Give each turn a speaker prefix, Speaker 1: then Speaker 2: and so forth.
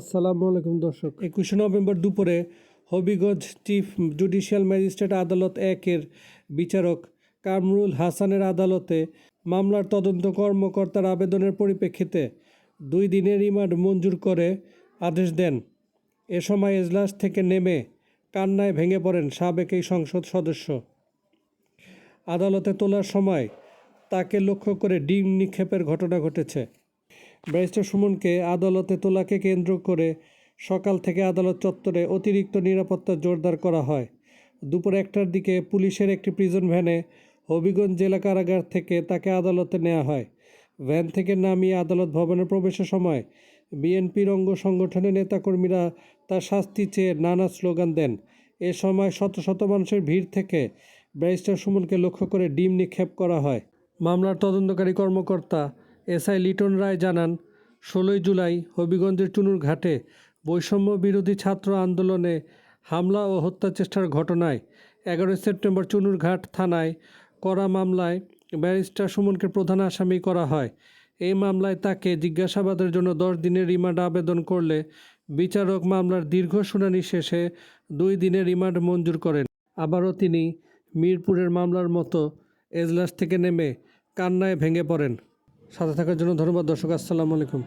Speaker 1: আসসালামু আলাইকুম, দর্শক। একুশে নভেম্বর দুপুরে হবিগঞ্জ চিফ জুডিশিয়াল ম্যাজিস্ট্রেট আদালত একের বিচারক কামরুল হাসানের আদালতে মামলার তদন্ত কর্মকর্তার আবেদনের পরিপ্রেক্ষিতে দুই দিনের রিমান্ড মঞ্জুর করে আদেশ দেন। এ সময় এজলাস থেকে নেমে কান্নায় ভেঙে পড়েন সাবেক এই সংসদ সদস্য। আদালতে তোলার সময় তাকে লক্ষ্য করে ডিম নিক্ষেপের ঘটনা ঘটেছে। ব্যারিস্টার সুমনকে আদালতে তোলাকে কেন্দ্র করে সকাল থেকে আদালত চত্বরে অতিরিক্ত নিরাপত্তা জোরদার করা হয়। দুপুর একটার দিকে পুলিশের একটি প্রিজন ভ্যানে হবিগঞ্জ জেলা কারাগার থেকে তাকে আদালতে নেওয়া হয়। ভ্যান থেকে নামিয়ে আদালত ভবনে প্রবেশের সময় বিএনপির অঙ্গ সংগঠনের নেতাকর্মীরা তার শাস্তি চেয়ে নানা স্লোগান দেন। এ সময় শত শত মানুষের ভিড় থেকে ব্যারিস্টার সুমনকে লক্ষ্য করে ডিম নিক্ষেপ করা হয়। মামলার তদন্তকারী কর্মকর্তা এসআই লিটন রায় জানান, ষোলোই জুলাই হবিগঞ্জের চুনুর ঘাটে বৈষম্য বিরোধী ছাত্র আন্দোলনে হামলা ও হত্যাচেষ্টার ঘটনায় এগারোই সেপ্টেম্বর চুনুর ঘাট থানায় করা মামলায় ব্যারিস্টার সুমনকে প্রধান আসামি করা হয়। এই মামলায় তাকে জিজ্ঞাসাবাদের জন্য দশ দিনের রিমান্ড আবেদন করলে বিচারক মামলার দীর্ঘ শুনানি শেষে দুই দিনের রিমান্ড মঞ্জুর করেন। আবারও তিনি মিরপুরের মামলার মতো এজলাস থেকে নেমে কান্নায় ভেঙে পড়েন। সাথে থাকার জন্য ধন্যবাদ দর্শক আসসালামু আলাইকুম।